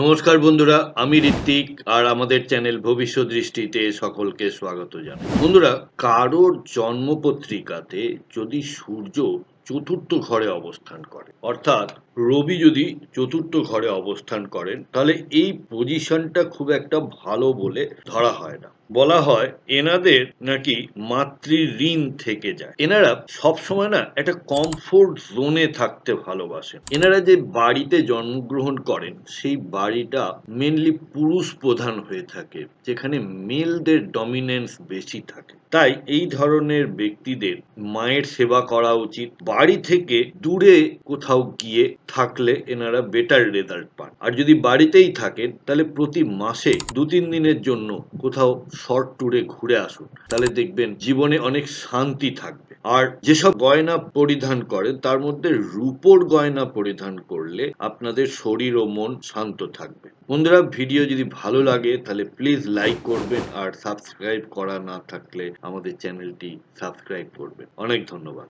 নমস্কার বন্ধুরা, আমি ঋত্বিক আর আমাদের চ্যানেল ভবিষ্যৎ দৃষ্টিতে সকলকে স্বাগত জানাই। বন্ধুরা, কারোর জন্মপত্রিকাতে যদি সূর্য চতুর্থ ঘরে অবস্থান করে। অর্থাৎ রবি যদি চতুর্থ ঘরে অবস্থান করেন, তাহলে এই পজিশনটা খুব একটা ভালো বলে ধরা হয় না। বলা হয় এনাদের নাকি মাতৃ ঋণ থেকে যায়। এনারা সবসময় না একটা কমফোর্ট জোনে থাকতে ভালোবাসেন। এনারা যে বাড়িতে জন্মগ্রহণ করেন, সেই বাড়িটা মেনলি পুরুষ প্রধান হয়ে থাকে, যেখানে মেলদের ডমিনেন্স বেশি থাকে। তাই এই ধরনের ব্যক্তিদের মায়ের সেবা করা উচিত বাড়ি থেকে দূরে কোথাও গিয়ে থাকলে এনারা বেটার রেজাল্ট পান। আর যদি বাড়িতেই থাকেন, তাহলে প্রতি মাসে দু তিন দিনের জন্য কোথাও শর্ট ট্যুরে ঘুরে আসুন। তাহলে দেখবেন জীবনে অনেক শান্তি থাকবে। আর যেসব গয়না পরিধান করেন তার মধ্যে রূপোর গয়না পরিধান করলে আপনাদের শরীর ও মন শান্ত থাকবে। বন্ধুরা ভিডিও যদি ভালো লাগে, তাহলে প্লিজ লাইক করবেন আর সাবস্ক্রাইব করা না থাকলে আমাদের চ্যানেলটি সাবস্ক্রাইব করবেন। অনেক ধন্যবাদ।